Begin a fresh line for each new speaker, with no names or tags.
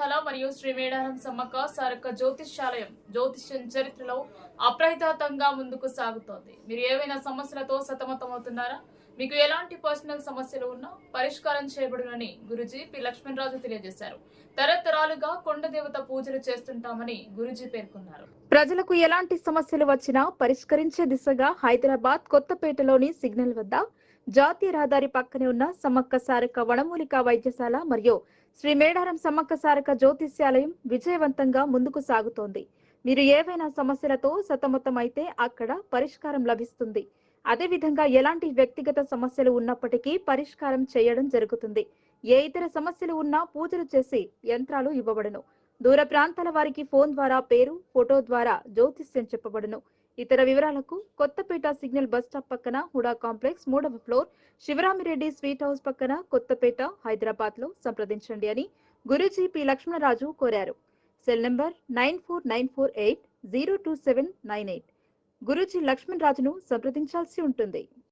వైద్యశాల మరియు శ్రీ మేడారం సమ్మక్క సారక్క జ్యోతిష్యాలయం జ్యోతిష్యం చరిత్రలో అప్రహితాతంగా ముందుకు సాగుతోంది. మీరు ఏవైనా సమస్యలతో సతమతమవుతున్నారా? మీకు ఎలాంటి పర్సనల్ సమస్యలు ఉన్నా పరిష్కారం చేయబడునని గురుజీ పి. లక్ష్మణరాజు తెలియజేశారు. తరతరాలుగా కొండ దేవత పూజలు చేస్తుంటామని గురుజీ పేర్కొన్నారు.
ప్రజలకు ఎలాంటి సమస్యలు వచ్చినా పరిష్కరించే దిశగా హైదరాబాద్ కొత్తపేటలోని సిగ్నల్ వద్ద జాతీయ రహదారి పక్కనే ఉన్న సమ్మక్క సారక వనమూలిక వైద్యశాల మరియు శ్రీ మేడారం సమ్మక్క సారక జ్యోతిష్యాలయం విజయవంతంగా ముందుకు సాగుతోంది. మీరు ఏవైనా సమస్యలతో సతమతం అయితే అక్కడ పరిష్కారం లభిస్తుంది. అదేవిధంగా ఎలాంటి వ్యక్తిగత సమస్యలు ఉన్నప్పటికీ పరిష్కారం చేయడం జరుగుతుంది. ఏ ఇతర సమస్యలు ఉన్నా పూజలు చేసి యంత్రాలు ఇవ్వబడును. దూర ప్రాంతాల వారికి ఫోన్ ద్వారా పేరు ఫోటో ద్వారా జ్యోతిష్యం చెప్పబడును. ఇతర వివరాలకు కొత్తపేట సిగ్నల్ బస్ స్టాప్ పక్కన హుడా కాంప్లెక్స్ మూడవ ఫ్లోర్ శివరామిరెడ్డి స్వీట్ హౌస్ పక్కన కొత్తపేట హైదరాబాద్లో సంప్రదించండి అని గురూజీ పి లక్ష్మణరాజు కోరారు. Cell number nine four nine four eight zero two seven nine eight. Guruji లక్ష్మణరాజును సంప్రదించాల్సి ఉంటుంది.